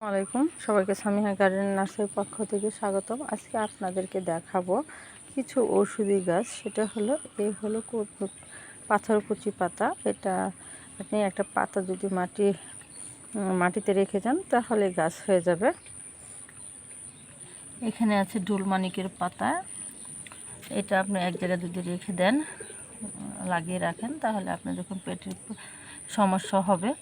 আলাইকুম। সবাইকে সামিহা গার্ডেন নার্সারির পক্ষ থেকে স্বাগতম। আজকে আপনাদেরকে দেখাবো কিছু ঔষধি গাছ। সেটা হলো এই হলো কু- পাথর কুচি পাতা। এটা আপনি একটা পাতা যদি মাটি মাটিতে রেখে যান, তাহলে গাছ হয়ে যাবে। এখানে আছে ডুলমানিকের পাতা। এটা আপনি এক জায়গায় যদি রেখে দেন লাগিয়ে রাখেন, তাহলে আপনার যখন পেটের সমস্যা হবে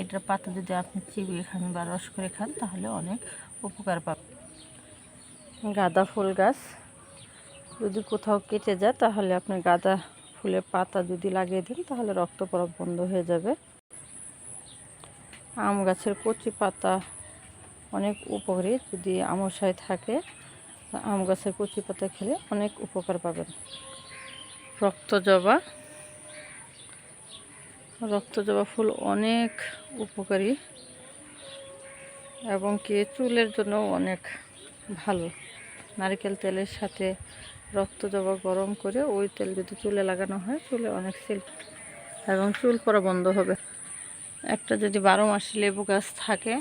এটার পাতা যদি আপনি চিবিয়ে খান বা রস করে খান, তাহলে অনেক উপকার পাবেন। গাঁদা ফুল গাছ যদি কোথাও কেটে যায়, তাহলে আপনি গাঁদা ফুলের পাতা যদি লাগিয়ে দেন, তাহলে রক্ত পড়া বন্ধ হয়ে যাবে। আম গাছের কচি পাতা অনেক উপকারী। যদি আমশায় থাকে, আম গাছের কচি পাতা খেলে অনেক উপকার পাবেন। রক্ত জবা রক্তজবা ফুল অনেক উপকারী এবং কি চুলের জন্য অনেক ভালো। নারকেল তেলের সাথে রক্ত জবা গরম করে ওই তেল যদি চুলে লাগানো হয় চুলে অনেক সিল্ক এবং চুল পড়া বন্ধ হবে। একটা যদি বারো মাসে লেবু গাছ থাকে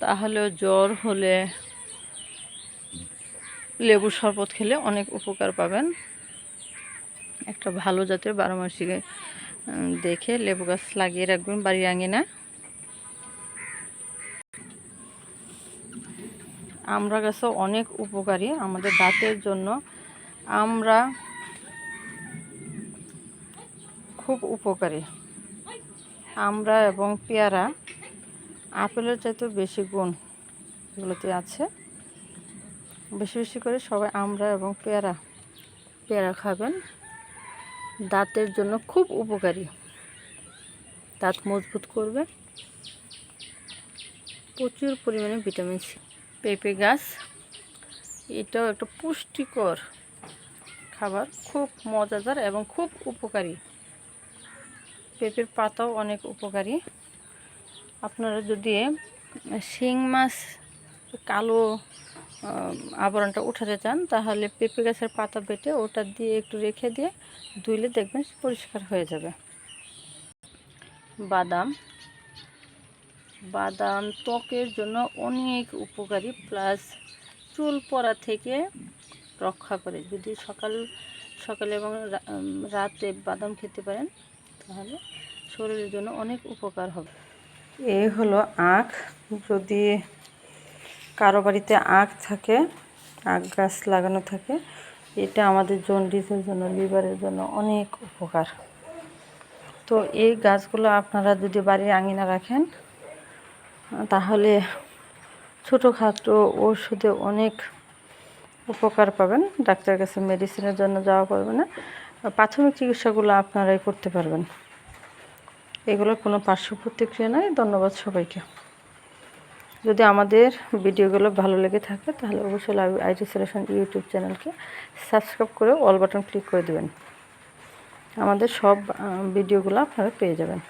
তাহলেও জ্বর হলে লেবু শরবত খেলে অনেক উপকার পাবেন। একটা ভালো জাতের বারো মাসি উম, দেখে লেবু গাছ লাগিয়ে রাখবেন বাড়ির আঙিনা আমরা গাছও অনেক উপকারী আমাদের দাঁতের জন্য। আমরা খুব উপকারী। আমরা এবং পেয়ারা আপেলের চাইতেও বেশি গুণ এগুলোতে আছে। বেশি বেশি করে সবাই আমরা এবং পেয়ারা পেয়ারা খাবেন। দাঁতের জন্য খুব উপকারী। দাঁত মজবুত করবে। প্রচুর পরিমাণে ভিটামিন সি। পেঁপে গাছ, এটাও একটা পুষ্টিকর খাবার, খুব মজাদার এবং খুব উপকারী। পেঁপের পাতাও অনেক উপকারী। আপনারা যদি শিং মাছ, কালো আবরণটা উঠাতে চান, তাহলে পেঁপে গাছের পাতা বেটে ওটা দিয়ে একটু রেখে দিয়ে ধুইলে দেখবেন পরিষ্কার হয়ে যাবে। বাদাম। বাদাম ত্বকের জন্য অনেক উপকারী, প্লাস চুল পড়া থেকে রক্ষা করে। যদি সকাল, সকালে এবং রাতে বাদাম খেতে পারেন, তাহলে শরীরের জন্য অনেক উপকার হবে। এই হলো আখ। যদি কারও বাড়িতে আখ থাকে, আখ গাছ লাগানো থাকে, এটা আমাদের জন্ডিসের জন্য, লিভারের জন্য অনেক উপকার। তো এই গাছগুলো আপনারা যদি বাড়ির আঙিনা রাখেন, তাহলে ছোটোখাটো ওষুধে অনেক উপকার পাবেন। ডাক্তারের কাছে মেডিসিনের জন্য যাওয়া পড়বে না। প্রাথমিক চিকিৎসাগুলো আপনারাই করতে পারবেন। এগুলোর কোনো পার্শ্ব প্রতিক্রিয়া নাই। ধন্যবাদ সবাইকে। যদি আমাদের ভিডিওগুলো ভালো লেগে থাকে, তাহলে অবশ্যই লাইভ আইটি সলিউশন ইউটিউব চ্যানেলকে সাবস্ক্রাইব করে অল বাটন ক্লিক করে দেবেন। আমাদের সব ভিডিওগুলো আপনারা পেয়ে যাবেন।